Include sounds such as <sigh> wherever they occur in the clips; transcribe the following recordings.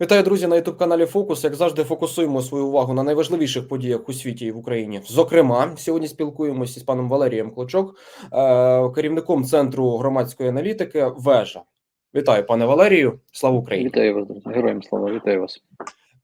Вітаю, друзі, на youtube каналі Фокус. Як завжди, фокусуємо свою увагу на найважливіших подіях у світі і в Україні. Зокрема, сьогодні спілкуємося з паном Валерієм Клочок, е, керівником центру громадської аналітики. Вежа. Вітаю, пане Валерію. Слава Україні! Вітаю вас, друзі. Героям слава, вітаю вас.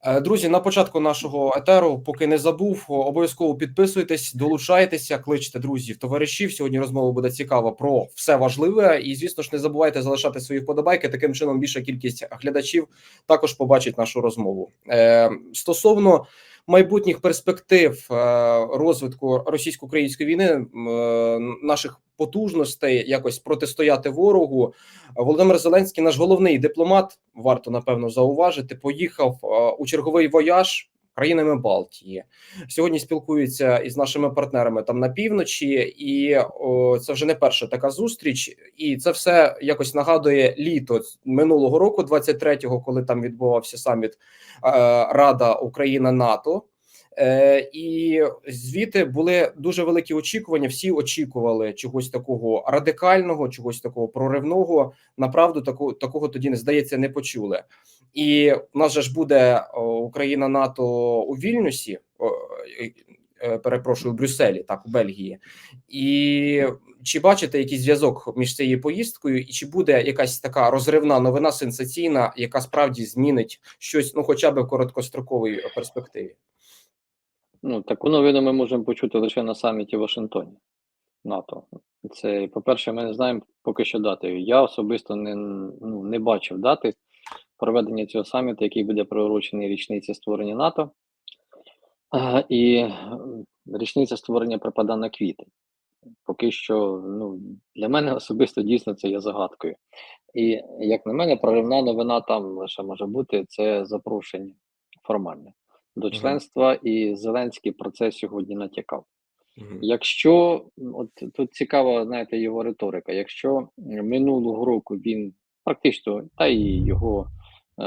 Е, Друзі, на початку нашого етеру, поки не забув, обов'язково підписуйтесь, долучайтеся, кличте друзів, товаришів. Сьогодні розмова буде цікава про все важливе. І, звісно ж, не забувайте залишати свої вподобайки. Таким чином, більша кількість глядачів також побачить нашу розмову. Е, Стосовно майбутніх перспектив е, розвитку російсько-української війни, е, наших потужностей якось протистояти ворогу. Володимир Зеленський, наш головний дипломат, варто напевно зауважити, поїхав е, у черговий вояж країнами Балтії. Сьогодні спілкуються із нашими партнерами там на півночі, і о, це вже не перша така зустріч. І це все якось нагадує літо минулого року, 23-го, коли там відбувався саміт е, Рада Україна НАТО. Е, і звідти були дуже великі очікування. Всі очікували чогось такого радикального, чогось такого проривного. Направду таку такого тоді не здається, не почули. І в нас же ж буде Україна НАТО у Вільнюсі. е, Перепрошую, у Брюсселі, так у Бельгії, і чи бачите якийсь зв'язок між цією поїздкою, і чи буде якась така розривна новина сенсаційна, яка справді змінить щось, ну хоча б в короткостроковій перспективі? Ну, таку новину ми можемо почути лише на саміті в Вашингтоні НАТО. Це, по-перше, ми не знаємо поки що дати. Я особисто не, ну, не бачив дати проведення цього саміту, який буде приурочений річниці створення НАТО. А, і річниця створення припадає на квітень. Поки що, ну, для мене особисто дійсно це є загадкою. І як на мене, проривна новина там лише може бути це запрошення формальне до членства, і Зеленський про це сьогодні натякав. Мгм. Якщо от тут цікава, знаєте, його риторика. Якщо минулого року він практично, та і його е,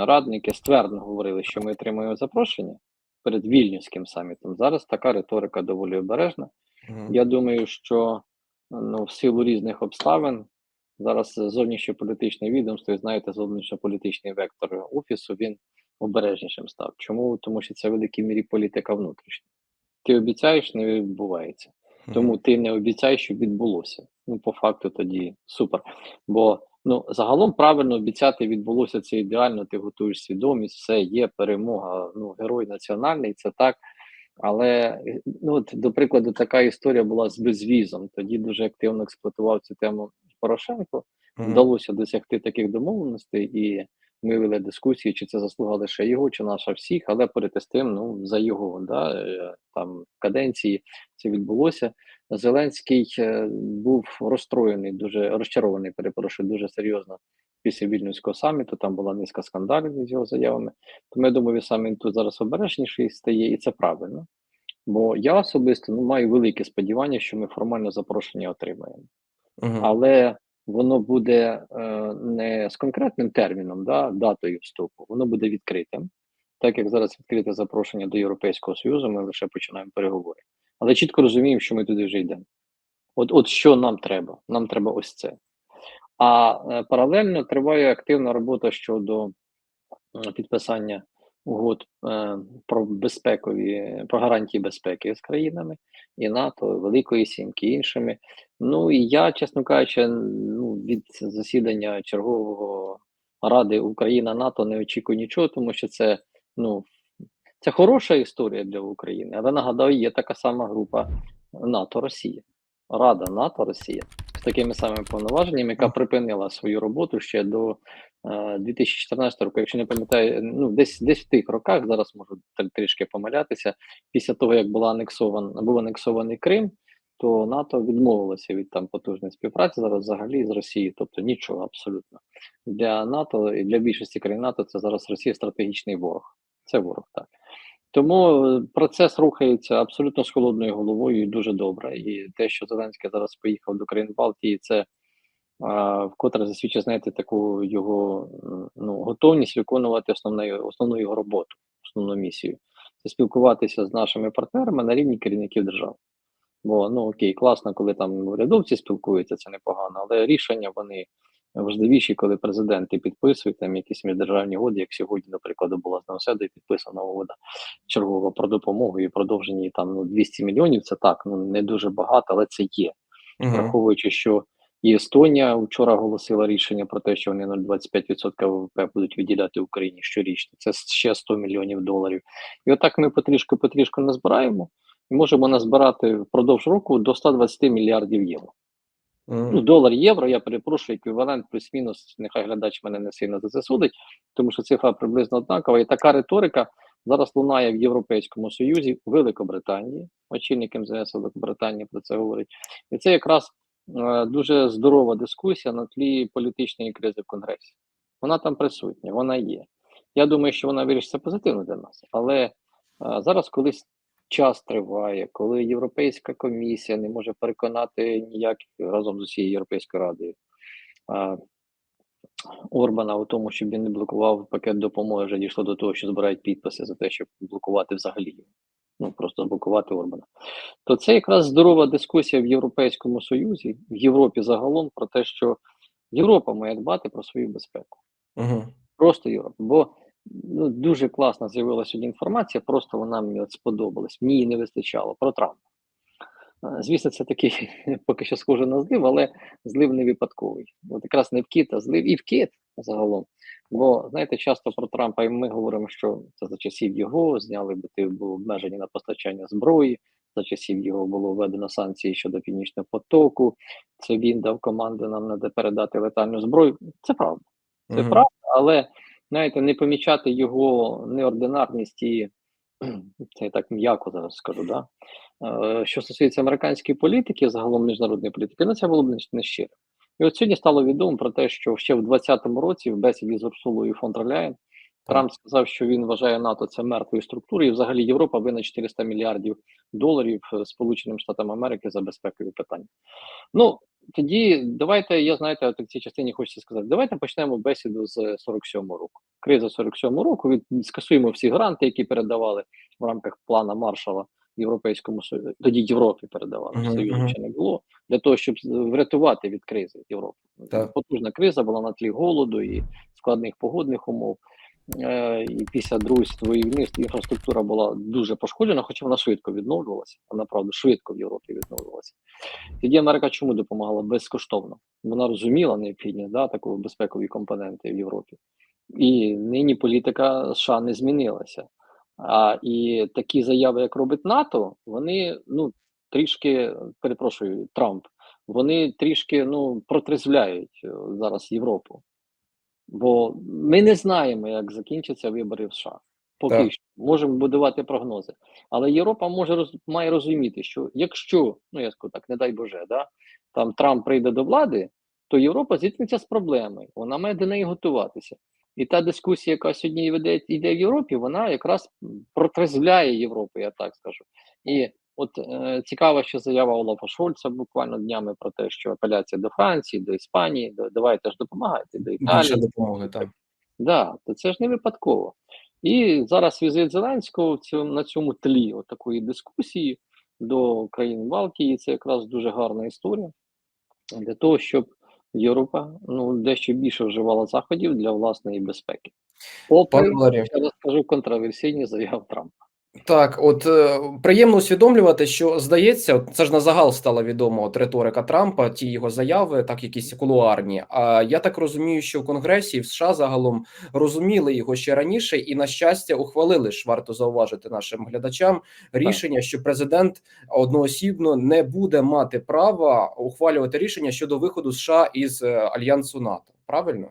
радники ствердно говорили, що ми отримаємо запрошення перед вільнюським самітом. Зараз така риторика доволі обережна. Мгм. Я думаю, що ну, в силу різних обставин зараз зовнішньополітичне відомство, і знаєте, зовнішньополітичний вектор офісу він обережнішим став. Чому? Тому що це в великій мірі політика внутрішня. Ти обіцяєш, не відбувається. Тому ти не обіцяй, щоб відбулося. Ну, по факту тоді супер. Бо ну загалом правильно обіцяти відбулося це ідеально. Ти готуєш свідомість, все є перемога. Ну, герой національний, це так. Але ну от до прикладу, така історія була з безвізом. Тоді дуже активно експлуатував цю тему Порошенко. Вдалося досягти таких домовленостей, і ми вели дискусії, чи це заслуга лише його, чи наша всіх, але перед тим, ну за його да, е, там каденції це відбулося. Зеленський е, був розстроєний, дуже розчарований, перепрошую, дуже серйозно після вільнюського саміту. Там була низка скандалів з його заявами. Тому я думаю, саме він тут зараз обережніший стає, і це правильно. Бо я особисто ну, маю велике сподівання, що ми формально запрошення отримаємо Мгм. але воно буде е, не з конкретним терміном, да, датою вступу, воно буде відкритим. Так як зараз відкрите запрошення до Європейського Союзу, ми лише починаємо переговори. Але чітко розуміємо, що ми туди вже йдемо. От, от що нам треба? Нам треба ось це. А е, паралельно триває активна робота щодо підписання угод е, про безпекові, про гарантії безпеки з країнами і НАТО, Великої Сімки, іншими. Ну і я, чесно кажучи, ну, від засідання чергового Ради Україна НАТО не очікую нічого, тому що це ну це хороша історія для України. Але нагадаю, є така сама група НАТО Росія, Рада НАТО Росія такими самими повноваженнями, яка припинила свою роботу ще до е, 2014 року. Якщо не пам'ятаю, ну десь десь в тих роках зараз можу тр- трішки помилятися. Після того як була анексована був анексований Крим, то НАТО відмовилося від там потужної співпраці зараз взагалі з Росією, тобто нічого абсолютно для НАТО і для більшості країн НАТО. Це зараз Росія стратегічний ворог. Це ворог так. Тому е, процес рухається абсолютно з холодною головою і дуже добре. І те, що Зеленський зараз поїхав до країн Балтії, це а, вкотре засвідчує, знаєте, таку його ну, готовність виконувати основну, основну його роботу, основну місію. Це спілкуватися з нашими партнерами на рівні керівників держав. Бо ну окей, класно, коли там урядовці спілкуються, це непогано, але рішення вони важливіші, коли президенти підписують там якісь міждержавні угоди, як сьогодні, наприклад, була з Новоседою підписана угода чергова про допомогу і продовження там ну 200 мільйонів. Це так, ну не дуже багато, але це є. Мгм. Враховуючи, що і Естонія вчора оголосила рішення про те, що вони 0,25% ВВП будуть виділяти Україні щорічно. Це ще 100 мільйонів доларів. І отак ми потрішку потрішку назбираємо і можемо назбирати впродовж року до 120 мільярдів євро. Ну, долар євро, я перепрошую, еквівалент плюс-мінус. Нехай глядач мене не сильно за це судить, тому що цифра приблизно однакова. І така риторика зараз лунає в Європейському Союзі, в Великобританії. Очільник МЗС Великобританії про це говорить. І це якраз е, дуже здорова дискусія на тлі політичної кризи в Конгресі. Вона там присутня, вона є. Я думаю, що вона вирішиться позитивно для нас. Але е, зараз, коли час триває, коли Європейська комісія не може переконати ніяк разом з усією Європейською радою а, Орбана у тому, щоб він не блокував пакет допомоги, вже дійшло до того, що збирають підписи за те, щоб блокувати взагалі. Ну просто блокувати Орбана. То це якраз здорова дискусія в Європейському Союзі, в Європі загалом про те, що Європа має дбати про свою безпеку. Мгм. Просто Європа. Бо ну, дуже класно з'явилася сьогодні інформація, просто вона мені от сподобалась. Мені її не вистачало про Трампа. Звісно, це такий <laughs> поки що схоже на злив, але злив не випадковий. От якраз не в кіт, а злив і в кіт загалом. Бо знаєте, часто про Трампа і ми говоримо, що це за часів його зняли було обмеження на постачання зброї. За часів його було введено санкції щодо північного потоку. Це він дав команди нам надо передати летальну зброю. Це правда. Це Мгм. правда, але знаєте, не помічати його неординарність і <clears throat> це я так м'яко зараз скажу, да? Е, що стосується американської політики, загалом міжнародної політики, ну це було б не- нещиро. І от сьогодні стало відомо про те, що ще в 2020 році в бесіді з Урсулою фон дер Трамп сказав, що він вважає НАТО це мертвою структурою, і взагалі Європа винна 400 мільярдів доларів е, Сполученим Штатам Америки за безпекові питання. Ну тоді давайте, я знаєте, в цій частині хочеться сказати, давайте почнемо бесіду з 47-го року. Криза 47-го року, від скасуємо всі гранти, які передавали в рамках плана Маршала Європейському Союзу, тоді Європі передавали, Мгм, Союзу ще не було, для того, щоб врятувати від кризи Європу. Так. Потужна криза була на тлі голоду і складних погодних умов. Е, і після Другої світової війни інфраструктура була дуже пошкоджена, хоча вона швидко відновлювалася. Вона правда швидко в Європі відновлювалася. Тоді Америка чому допомагала безкоштовно? Вона розуміла необхідність да, такої безпекової компоненти в Європі. І нині політика США не змінилася. А і такі заяви, як робить НАТО, вони ну трішки перепрошую, Трамп, вони трішки ну протрезвляють е, зараз Європу. Бо ми не знаємо, як закінчаться вибори в США. Поки Так. що можемо будувати прогнози. Але Європа може роз, має розуміти, що якщо, ну я скажу так, не дай Боже, да, там Трамп прийде до влади, то Європа зіткнеться з проблемою. Вона має до неї готуватися. І та дискусія, яка сьогодні веде, йде в Європі, вона якраз протрезвляє Європу, я так скажу. І от е, цікава ще заява Олафа Шольца буквально днями про те, що апеляція до Франції, до Іспанії, до, давайте ж допомагайте, до Італії. допомоги, так. Да, то це ж не випадково. І зараз візит Зеленського в цьому, на цьому тлі от такої дискусії до країн Балтії. Це якраз дуже гарна історія для того, щоб Європа ну дещо більше вживала заходів для власної безпеки. Попри раз скажу контроверсійні заяви Трампа. Так, от е, приємно усвідомлювати, що здається, от це ж на загал стало відомо от риторика Трампа, ті його заяви, так якісь кулуарні. А я так розумію, що в Конгресі і в США загалом розуміли його ще раніше, і на щастя ухвалили ж варто зауважити нашим глядачам рішення, що президент одноосібно не буде мати права ухвалювати рішення щодо виходу США із е, альянсу НАТО. Правильно?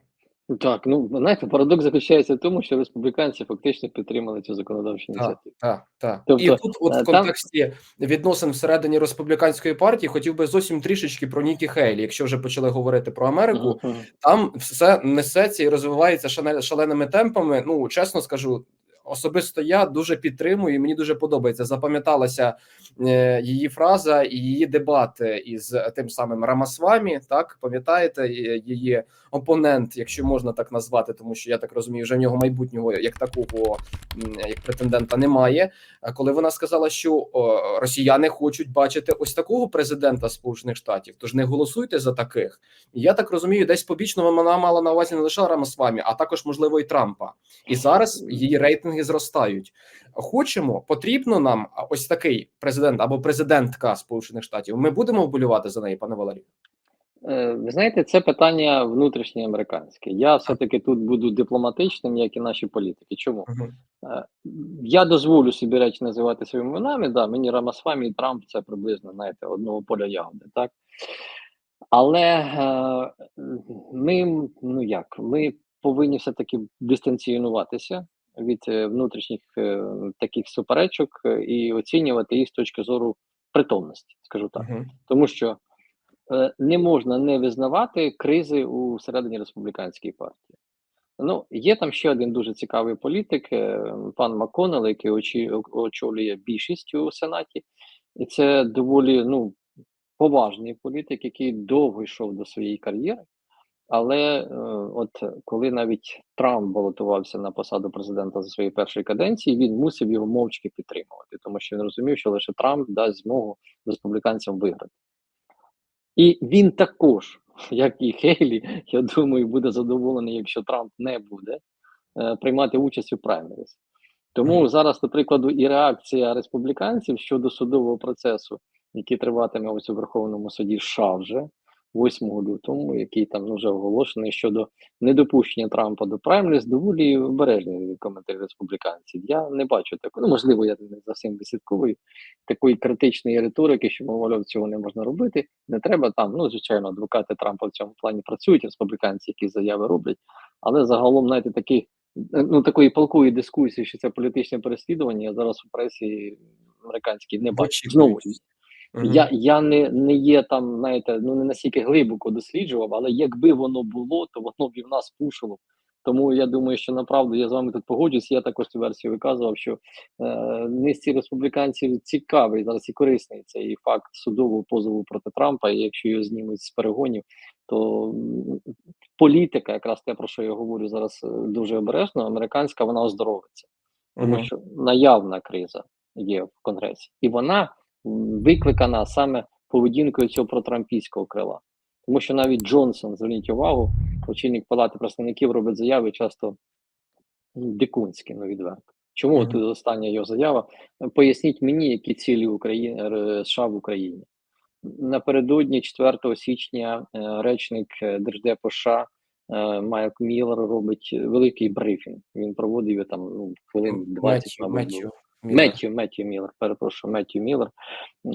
Так, ну знаєте, парадокс заключається в тому, що республіканці фактично підтримали цю законодавчу ініціативу. так, так. Тобто, і тут, от в в там- контексті відносин всередині республіканської партії, хотів би зовсім трішечки про Нікі Хейлі. Якщо вже почали говорити про Америку, uh -huh. там все несеться і розвивається шаленими темпами. Ну чесно скажу, особисто я дуже підтримую. і Мені дуже подобається. Запам'яталася е, її фраза і її дебат із тим самим Рамасвамі. Так пам'ятаєте е, її опонент, якщо можна так назвати, тому що я так розумію, вже в нього майбутнього як такого як претендента немає. Коли вона сказала, що росіяни хочуть бачити ось такого президента Сполучених Штатів, тож не голосуйте за таких. І я так розумію, десь побічно вона мала на увазі не лише Рамасвамі, а також можливо і Трампа. І зараз її рейтинги зростають. Хочемо, потрібно нам ось такий президент або президентка Сполучених Штатів. Ми будемо вболівати за неї, пане Валерію. Е, Ви знаєте, це питання внутрішнє американське. Я все-таки тут буду дипломатичним, як і наші політики. Чому? Е, Я дозволю собі речі називати своїми іменами. Да, мені Рамасвамі і Трамп це приблизно знаєте, одного поля ягоди, так? Але е, ми, ну як, ми повинні все-таки дистанціонуватися від е, внутрішніх е, таких суперечок е, і оцінювати їх з точки зору притомності, скажу так. Мгм. Тому що не можна не визнавати кризи у всередині республіканської партії. Ну, є там ще один дуже цікавий політик, пан Маконел, який очі, очолює більшість у Сенаті, і це доволі ну, поважний політик, який довго йшов до своєї кар'єри. Але е, от коли навіть Трамп балотувався на посаду президента за своєї першої каденції, він мусив його мовчки підтримувати, тому що він розумів, що лише Трамп дасть змогу республіканцям виграти. І він також, <laughs> як і Хейлі, я думаю, буде задоволений, якщо Трамп не буде е, приймати участь у праймеріс. Тому зараз, до прикладу, і реакція республіканців щодо судового процесу, який триватиме ось у Верховному суді США вже 8 лютого, який там вже оголошений щодо недопущення Трампа до праймеріс, доволі обережний коментар республіканців. Я не бачу такого. Ну, можливо, я не зовсім висвятковую такої критичної риторики, що мовляв, цього не можна робити. Не треба там. Ну, звичайно, адвокати Трампа в цьому плані працюють, республіканці, які заяви роблять, але загалом, знаєте, такий. Ну, такої палкої дискусії, що це політичне переслідування, я зараз у пресі американській не бачу. Знову Я, я не, не є там, знаєте, ну не настільки глибоко досліджував, але якби воно було, то воно б і в нас пушило. Тому я думаю, що направду я з вами тут погоджуюсь. Я також цю версію виказував, що е, низці республіканців цікавий зараз і корисний цей факт судового позову проти Трампа. І якщо його знімуть з перегонів, то м, політика, якраз те про що я говорю зараз е, дуже обережно, американська вона оздоровиться тому що наявна криза є в Конгресі, і вона викликана саме поведінкою цього протрампійського крила. Тому що навіть Джонсон, зверніть увагу, очільник палати представників робить заяви часто м, дикунські, ну відверто. Чому Мгм. тут остання його заява? Поясніть мені, які цілі України США в Україні. Напередодні 4 січня е, речник е, Держдепу США е, Майк Міллер робить великий брифінг. Він проводив його там ну, хвилин 20, Меттью, мабуть, Меттю Меттью Міллер, перепрошую, Меттю Міллер.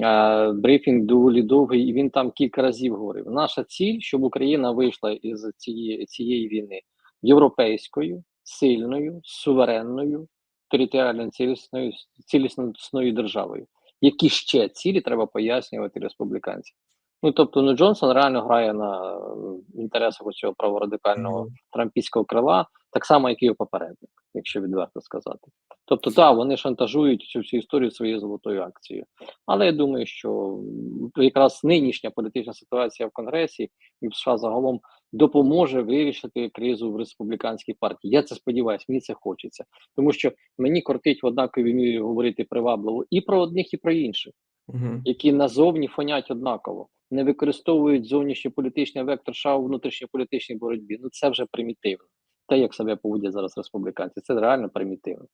Е, брифінг доволі довгий, і він там кілька разів говорив: наша ціль, щоб Україна вийшла із цієї, цієї війни європейською, сильною, суверенною, територіально цілісною, цілісною державою. Які ще цілі треба пояснювати республіканцям? Ну тобто, ну Джонсон реально грає на інтересах цього праворадикального Мгм. трампійського крила, так само, як і його попередник, якщо відверто сказати. Тобто, так, вони шантажують цю всю історію своєю золотою акцією. Але я думаю, що якраз нинішня політична ситуація в Конгресі і в США загалом допоможе вирішити кризу в республіканській партії. Я це сподіваюся, мені це хочеться, тому що мені кортить в однаковій мірі говорити привабливо і про одних, і про інших, Мгм. які назовні фонять однаково, не використовують зовнішньополітичний вектор США у внутрішньополітичній боротьбі. Ну це вже примітивно. Те, як себе поводять зараз республіканці, це реально примітивно.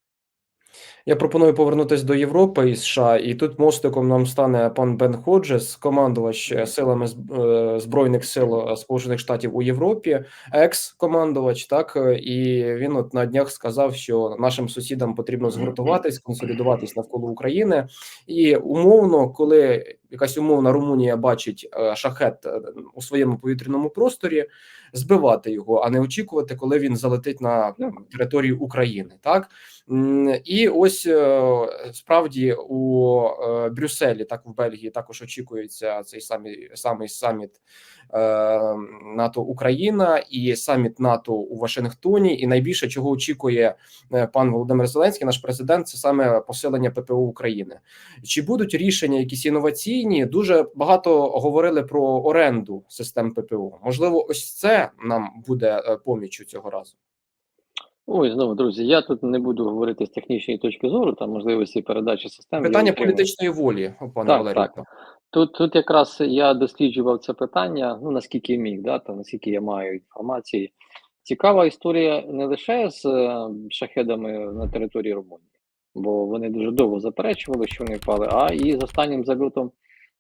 Я пропоную повернутися до Європи і США, і тут мостиком нам стане пан Бен Ходжес, командувач е, силами е, збройних сил е, Сполучених Штатів у Європі, екс-командувач. Так і він от на днях сказав, що нашим сусідам потрібно згуртуватись, консолідуватись навколо України. І умовно, коли якась умовна Румунія бачить е, шахет е, у своєму повітряному просторі, збивати його, а не очікувати, коли він залетить на територію України. Так і ось е, справді у Брюсселі, так в Бельгії, також очікується цей самий самий саміт НАТО Україна і саміт НАТО у Вашингтоні. І найбільше чого очікує пан Володимир Зеленський, наш президент, це саме посилення ППО України. Чи будуть рішення якісь інноваційні? Дуже багато говорили про оренду систем ППО. Можливо, ось це нам буде е, поміччю цього разу. Ой, знову, друзі, я тут не буду говорити з технічної точки зору, там можливості передачі систем. Питання політичної волі, пане Так, Валерію. так. Тут, тут якраз я досліджував це питання, ну наскільки міг, да, та наскільки я маю інформації. Цікава історія не лише з е, шахедами на території Румунії, бо вони дуже довго заперечували, що вони впали, а і з останнім зальотом,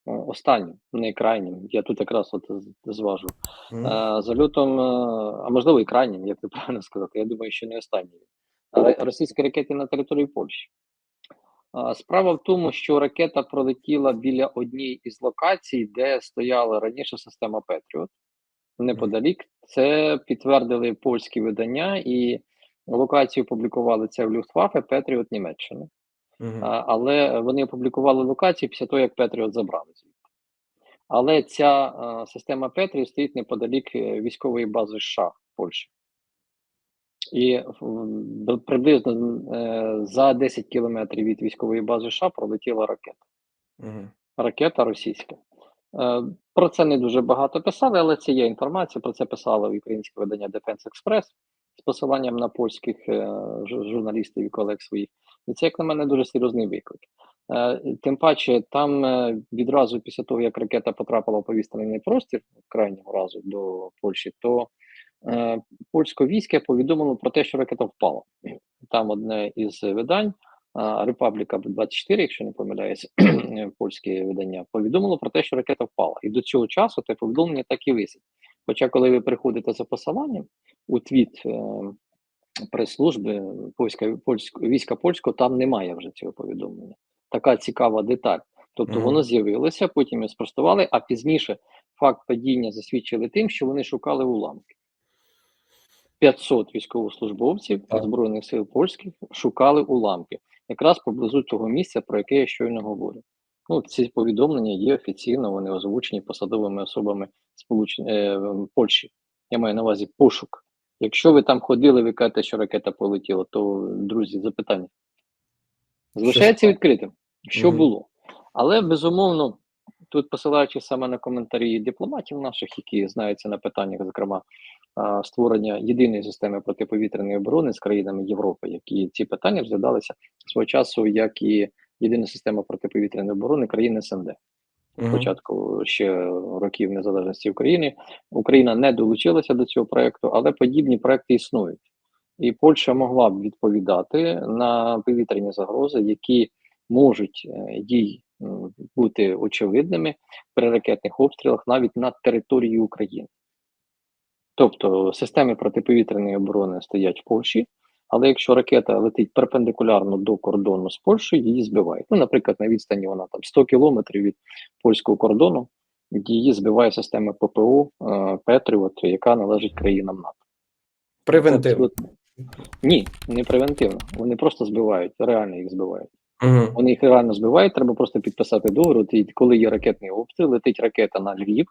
останнім, не крайнім. Я тут якраз от зважу. Мгм. Е, Зальотом, е, а можливо, і крайнім, як це правильно сказати. Я думаю, що не останній. Ра- Російські ракети на території Польщі. Справа в тому, що ракета пролетіла біля однієї із локацій, де стояла раніше система Петріот неподалік. Це підтвердили польські видання, і локацію опублікували це в Люфтваффе Петріот Німеччини. Мгм. А, але вони опублікували локацію після того, як Петріот забрали звідти. Але ця а, система Петріот стоїть неподалік е, військової бази США в Польщі. І приблизно е, за 10 кілометрів від військової бази США пролетіла ракета. Мгм. Ракета російська. Е, Про це не дуже багато писали, але це є інформація. Про це писало українське видання Defense Express з посиланням на польських е, журналістів і колег своїх. І це, як на мене, дуже серйозний виклик. Е, Тим паче, там е, відразу після того, як ракета потрапила в повітряний простір, крайнього разу до Польщі, то е, польське військо повідомило про те, що ракета впала. Там одне із видань, Репабліка 24, якщо не помиляюсь, <clears throat> польське видання, повідомило про те, що ракета впала. І до цього часу те повідомлення так і висить. Хоча, коли ви приходите за посиланням у твіт е, прес-служби польська, польськ, війська польського, там немає вже цього повідомлення. Така цікава деталь. Тобто Мгм. воно з'явилося, потім його спростували, а пізніше факт падіння засвідчили тим, що вони шукали уламки. 500 військовослужбовців Так. Збройних сил польських шукали уламки, якраз поблизу того місця, про яке я щойно говорю. Ну, ці повідомлення є офіційно, вони озвучені посадовими особами Сполучень... е, Польщі. Я маю на увазі пошук. Якщо ви там ходили, ви кажете, що ракета полетіла, то, друзі, запитання. Залишається відкритим, що Мгм. було. Але безумовно, тут посилаючись саме на коментарі дипломатів наших, які знаються на питаннях, зокрема створення єдиної системи протиповітряної оборони з країнами Європи, які ці питання розглядалися свого часу, як і єдина система протиповітряної оборони країн СНД. Мгм. Початку ще років незалежності України Україна не долучилася до цього проекту, але подібні проекти існують. І Польща могла б відповідати на повітряні загрози, які можуть е, їй бути очевидними при ракетних обстрілах навіть на території України. Тобто системи протиповітряної оборони стоять в Польщі, але якщо ракета летить перпендикулярно до кордону з Польщею, її збивають. Ну, наприклад, на відстані вона там 100 кілометрів від польського кордону, її збиває система ППО е, Петріот, яка належить країнам НАТО. Превентивно. Ні, не превентивно. Вони просто збивають, реально їх збивають. Мгм. Вони їх реально збивають, треба просто підписати договір. І коли є ракетний обстріл, летить ракета на Львів,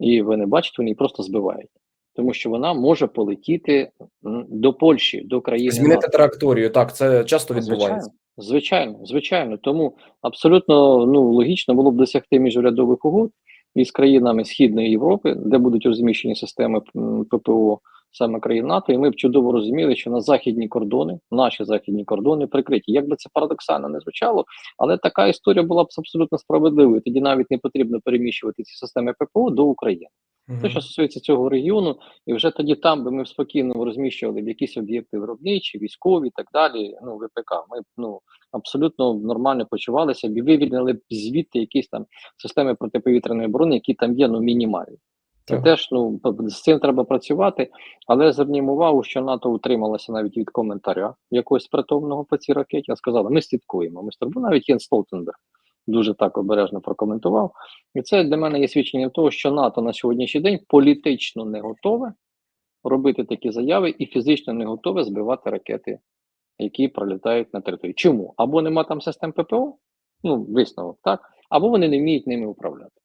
і ви не бачите, вони її просто збивають. Тому що вона може полетіти до Польщі, до країни. Змінити траєкторію. Так, це часто відбувається. Звичайно, звичайно, звичайно. Тому абсолютно ну, логічно було б досягти міжурядових угод із країнами Східної Європи, де будуть розміщені системи ППО саме країн НАТО, і ми б чудово розуміли, що на західні кордони, наші західні кордони прикриті. Як би це парадоксально не звучало, але така історія була б абсолютно справедливою. Тоді навіть не потрібно переміщувати ці системи ППО до України. Те, що стосується цього регіону, і вже тоді там би ми спокійно розміщували б якісь об'єкти виробничі, військові і так далі. Ну, ВПК. Ми б ну абсолютно нормально почувалися б і вивільнили б звідти якісь там системи протиповітряної оборони, які там є, ну мінімальні. Це теж ну з цим треба працювати, але звернімо увагу, що НАТО утрималося навіть від коментаря якогось притомного по цій ракеті. А сказали, ми слідкуємо. Ми слідкуємо. навіть Єн Столтенберг дуже так обережно прокоментував. І це для мене є свідченням того, що НАТО на сьогоднішній день політично не готове робити такі заяви і фізично не готове збивати ракети, які пролітають на території. Чому? Або нема там систем ППО, ну висновок, так, або вони не вміють ними управляти.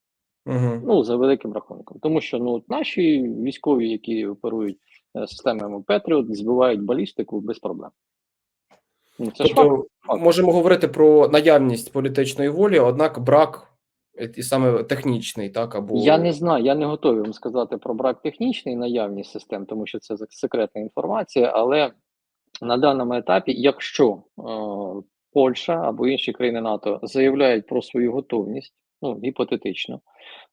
Угу. Ну, за великим рахунком. Тому що ну, наші військові, які оперують е, системами Петріот, збивають балістику без проблем. Ну, це. Тобто факт. можемо говорити про наявність політичної волі, однак брак і саме технічний, так або Я не знаю, я не готовий вам сказати про брак технічної наявність систем, тому що це секретна інформація. Але на даному етапі, якщо е, Польща або інші країни НАТО заявляють про свою готовність, ну гіпотетично,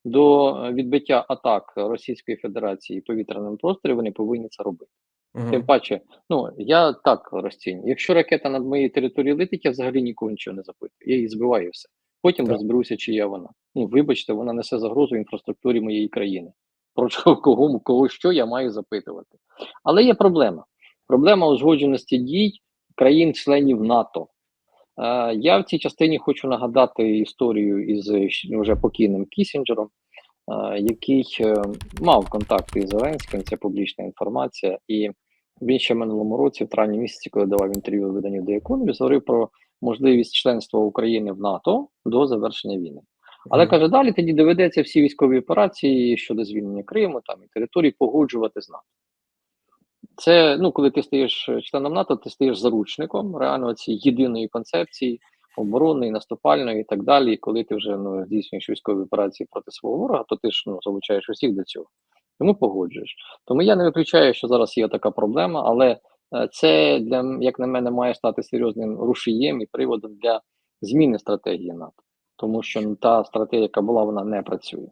до е, відбиття атак Російської Федерації в повітряному просторі, вони повинні це робити. Мгм. Тим паче, ну я так розцінюю. Якщо ракета над моєю територією летить, я взагалі нікого нічого не запитую. Я її збиваю і все. Потім Так. розберуся, чи є вона. Ну, вибачте, вона несе загрозу інфраструктурі моєї країни. Про <laughs> кого, кого що я маю запитувати. Але є проблема. Проблема узгодженості дій країн-членів НАТО. Е, я в цій частині хочу нагадати історію із е, вже покійним Кісінджером, е, який е, мав контакти із Зеленським, це публічна інформація. І він ще в минулому році, в травні місяці, коли давав інтерв'ю виданню The Economist, говорив про можливість членства України в НАТО до завершення війни. Але Мгм. каже, далі тоді доведеться всі військові операції щодо звільнення Криму там і територій погоджувати з НАТО. Це ну, коли ти стаєш членом НАТО, ти стаєш заручником реально цієї єдиної концепції оборонної, наступальної і так далі. І коли ти вже ну, здійснюєш військові операції проти свого ворога, то ти ж ну, залучаєш усіх до цього. Тому погоджуєш. Тому я не виключаю, що зараз є така проблема, але е, це для як на мене має стати серйозним рушієм і приводом для зміни стратегії НАТО, тому що ну, та стратегія, яка була, вона не працює.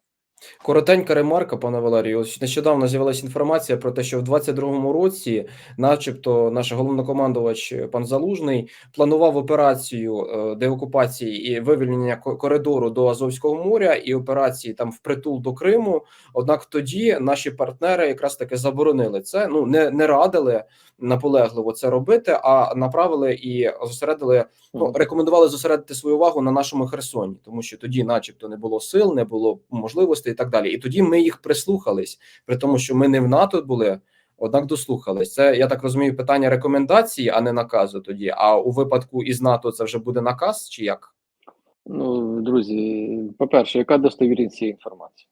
Коротенька ремарка, пане Валерію. Ось нещодавно з'явилася інформація про те, що в 22-му році, начебто, наш головнокомандувач е, пан Залужний планував операцію е, деокупації і вивільнення ко- коридору до Азовського моря і операції там впритул до Криму. Однак тоді наші партнери якраз таки заборонили це. Ну не, не радили наполегливо це робити, а направили і зосередили ну, рекомендували зосередити свою увагу на нашому Херсоні, тому що тоді, начебто, не було сил, не було можливостей і так далі. І тоді ми їх прислухались, при тому, що ми не в НАТО були, однак дослухались. Це я так розумію, питання рекомендації, а не наказу. Тоді. А у випадку із НАТО це вже буде наказ, чи як? Ну, друзі, по-перше, яка достовірність цієї інформації?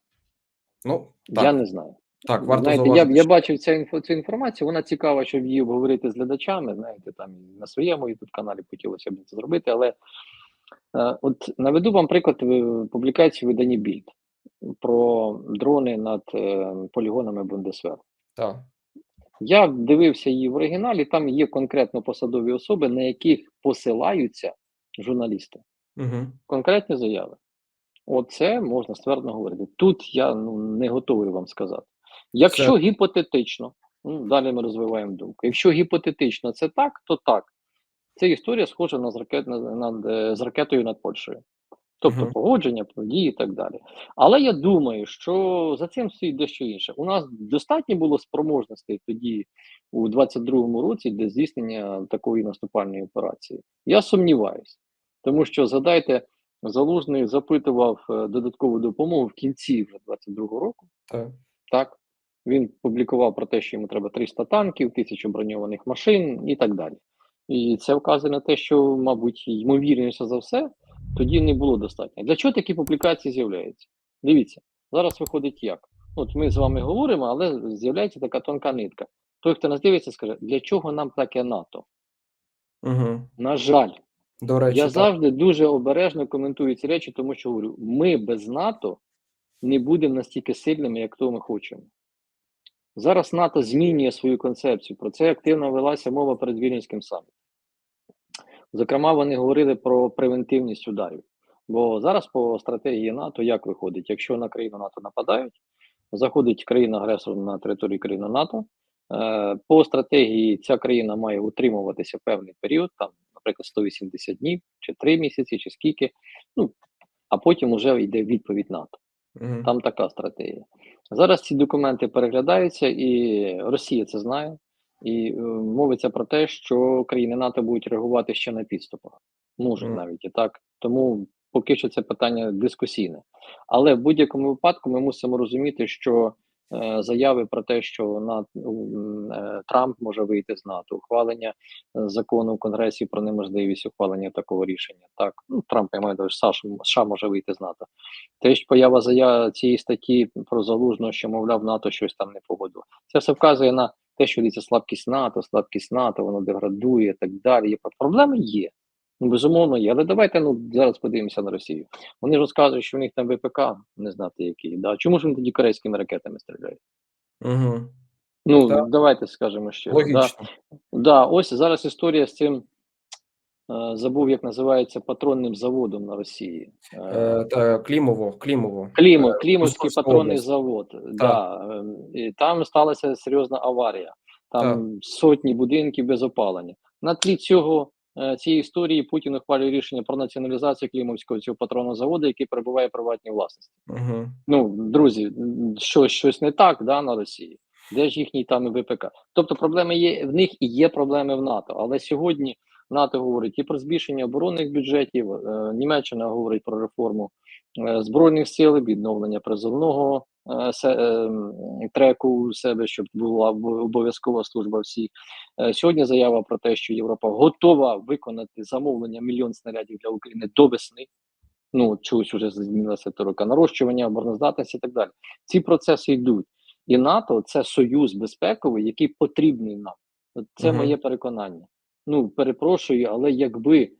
Ну так, Я не знаю. так варто знаєте, я, зауважити, я що- бачив цю, інфо, цю інформацію, вона цікава, щоб її обговорити з глядачами. Знаєте, там на своєму youtube каналі хотілося б це зробити. Але е, от наведу вам приклад е, публікації в Більд про дрони над е, полігонами Бундесвер. так. Я дивився її в оригіналі, там є конкретно посадові особи, на яких посилаються журналісти. Угу. конкретні заяви. Оце можна ствердно говорити. Тут я ну, не готовий вам сказати. Якщо Це- гіпотетично, ну, далі ми розвиваємо думку. Якщо гіпотетично це так, то так. Це історія схожа на з, ракет, над, з ракетою над Польщею. Тобто Мгм. погодження, події і так далі. Але я думаю, що за цим стоїть дещо інше. У нас достатньо було спроможностей тоді, у 22-му році, для здійснення такої наступальної операції. Я сумніваюся, тому що згадайте, Залужний запитував е, додаткову допомогу в кінці вже 22-го року. так. Так, він публікував про те, що йому треба 300 танків, тисячу броньованих машин і так далі. І це вказує на те, що, мабуть, ймовірніше за все, тоді не було достатньо. Для чого такі публікації з'являються? Дивіться, зараз виходить як. От ми з вами говоримо, але з'являється така тонка нитка. Той, хто нас дивиться, скаже, для чого нам таке НАТО? Угу. На жаль, До речі, я так. завжди дуже обережно коментую ці речі, тому що говорю, ми без НАТО не будемо настільки сильними, як то ми хочемо. Зараз НАТО змінює свою концепцію. Про це активно велася мова перед Вільнюським самітом. Зокрема, вони говорили про превентивність ударів. Бо зараз по стратегії НАТО як виходить? Якщо на країну НАТО нападають, заходить країна-агресор на територію країни НАТО. Е, по стратегії ця країна має утримуватися певний період, там, наприклад, 180 днів, чи 3 місяці, чи скільки. Ну, а потім вже йде відповідь НАТО. Там така стратегія. Зараз ці документи переглядаються, і Росія це знає. І е, мовиться про те, що країни НАТО будуть реагувати ще на підступах. Може Мгм. навіть і так. Тому поки що це питання дискусійне. Але в будь-якому випадку ми мусимо розуміти, що е, заяви про те, що на е, Трамп може вийти з НАТО, ухвалення е, закону в Конгресі про неможливість ухвалення такого рішення. Так, ну Трамп я маю США, США може вийти з НАТО. Те, що поява заяв цієї статті про залужного, що мовляв, НАТО щось там не погодило. Це все вказує на те, що йдеться слабкість НАТО, слабкість НАТО, воно деградує і так далі. Є проблеми є. Ну, безумовно, є. Але давайте ну зараз подивимося на Росію. Вони ж розказують, що в них там ВПК, не знати який. Да? Чому ж вони тоді корейськими ракетами стріляють? Угу. Ну Так. давайте скажемо ще. Да? Да, ось зараз історія з цим. Е, Забув, як називається патронним заводом на Росії. Е, Е, Клімово, Клімово. Клімо, Е, Клімовський патронний область. завод. Да, ем, і там сталася серйозна аварія. Там сотні будинків без опалення. На тлі цього цієї історії Путін ухвалює рішення про націоналізацію Клімовського цього патронного заводу, який перебуває в приватній власності. Угу. Ну, друзі, м, щось щось не так да, на Росії. Де ж їхній там і ВПК? Тобто проблеми є в них і є проблеми в НАТО. Але сьогодні НАТО говорить і про збільшення оборонних бюджетів. Е, Німеччина говорить про реформу е, збройних сил, відновлення призовного е, треку у себе, щоб була обов'язкова служба всіх. Сьогодні заява про те, що Європа готова виконати замовлення мільйон снарядів для України до весни. Ну, чогось вже змінилася риторика, нарощування, обороноздатності і так далі. Ці процеси йдуть. І НАТО це союз безпековий, який потрібний нам. Це Мгм. моє переконання. Ну, перепрошую, але якби,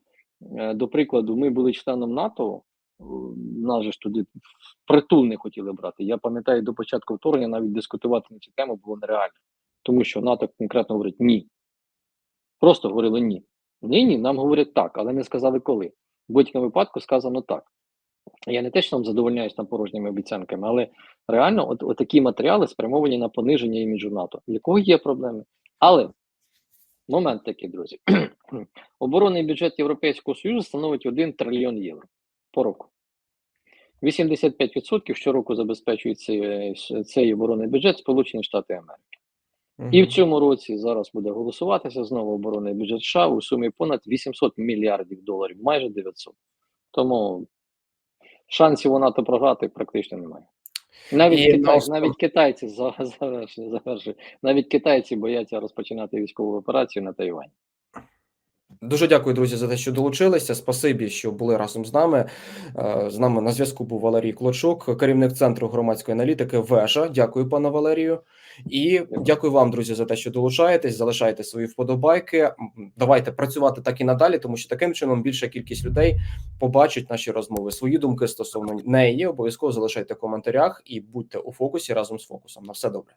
е, до прикладу, ми були членом НАТО, нас же ж туди притул не хотіли брати. Я пам'ятаю, до початку вторгнення навіть дискутувати на цю тему було нереально. Тому що НАТО конкретно говорить ні. Просто говорили ні. Ні, ні, нам говорять так, але не сказали коли. В будь-якому випадку сказано так. Я не те, що там задовольняюсь там порожніми обіцянками, але реально, от, от такі матеріали спрямовані на пониження іміджу НАТО, якого є проблеми. Але момент такий, друзі. <clears throat> Оборонний бюджет Європейського Союзу становить 1 трильйон євро по року. 85% щороку забезпечують цей, цей оборонний бюджет Сполучені Штати Америки. І в цьому році зараз буде голосуватися знову оборонний бюджет США у сумі понад 800 мільярдів доларів, майже 900. Тому шансів у НАТО програти практично немає. Навіть, І Китай, нас... навіть китайці за- <laughs> завершую, завершую. Навіть китайці бояться розпочинати військову операцію на Тайвані. Дуже дякую, друзі, за те, що долучилися. Спасибі, що були разом з нами. Е, З нами на зв'язку був Валерій Клочук, керівник центру громадської аналітики. Вежа. Дякую, пане Валерію. І дякую вам, друзі, за те, що долучаєтесь. Залишайте свої вподобайки. Давайте працювати так і надалі, тому що таким чином більша кількість людей побачить наші розмови. Свої думки стосовно неї обов'язково залишайте в коментарях і будьте у фокусі разом з фокусом. На все добре.